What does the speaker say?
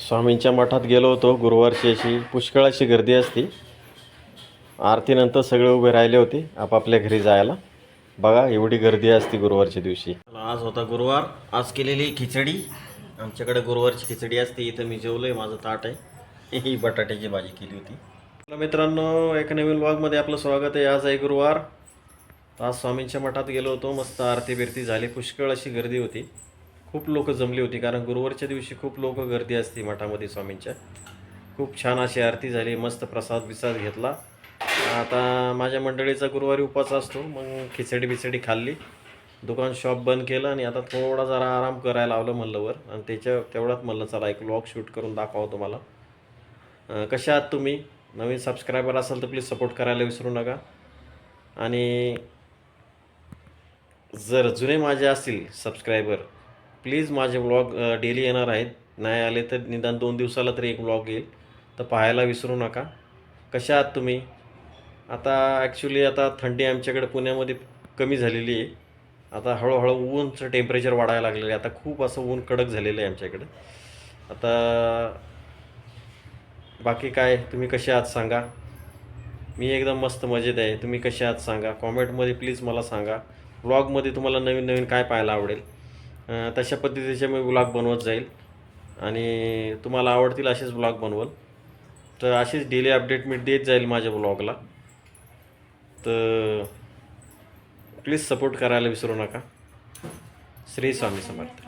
स्वामींच्या मठात गेलो होतो गुरुवारची अशी पुष्कळ अशी गर्दी असती. आरतीनंतर सगळे उभे राहिले होते आपापल्या घरी जायला. बघा एवढी गर्दी असते गुरुवारच्या दिवशी. आज होता गुरुवार. आज केलेली खिचडी. आमच्याकडे गुरुवारची खिचडी असते. इथं मी जेवलोय माझं ताट आहे. ही बटाट्याची भाजी केली होती. मित्रांनो एका नवीन ब्लॉगमध्ये आपलं स्वागत आहे. आज आहे गुरुवार. आज स्वामींच्या मठात गेलो होतो. मस्त आरती बिरती झाली. पुष्कळ अशी गर्दी होती. खूप लोक जमली होती कारण गुरुवारच्या दिवशी खूप लोक गर्दी असते मठामध्ये स्वामींच्या. खूप छान अशी आरती झाली मस्त प्रसाद बिसाद घेतला. आता माझ्या मंडळीचा गुरुवारी उपास असतो मग खिचडी बिचडी खाल्ली. दुकान शॉप बंद केलं आणि आता थोडा जरा आराम करायला लावलं म्हणलं वर. आणि त्याच्या तेवढ्यात म्हणलं चला एक व्लॉग शूट करून दाखवा तुम्हाला. कशा आहात तुम्ही? नवीन सबस्क्रायबर असाल तर प्लीज सपोर्ट करायला विसरू नका. आणि जर जुने माझे असतील सबस्क्रायबर प्लीज माझे व्लॉग डेली येणार आहेत. नाही आले तर निदान दोन दिवसाला तरी एक व्लॉग येईल. तर पाहायला विसरू नका. कशा आहात तुम्ही? आता ॲक्च्युली आता थंडी आमच्याकडे पुण्यामध्ये कमी झालेली आहे. आता हळूहळू ऊनचं टेम्परेचर वाढायला लागलेलं आहे. आता खूप असं ऊन कडक झालेलं आहे आमच्याकडे. आता बाकी काय? तुम्ही कसे आहात सांगा. मी एकदम मस्त मजेत आहे. तुम्ही कसे आहात सांगा. कॉमेंटमध्ये प्लीज मला सांगा. व्लॉगमध्ये तुम्हाला नवीन नवीन काय पाहायला आवडेल? तशा पद्धतीचे मी ब्लॉग बनवत जाईल. आणि तुम्हाला आवडतील असेच ब्लॉग बनवल. तर अशीच डेली अपडेट मी देत जाईल माझ्या ब्लॉगला तर प्लीज सपोर्ट करायला विसरू नका. श्री स्वामी समर्थ.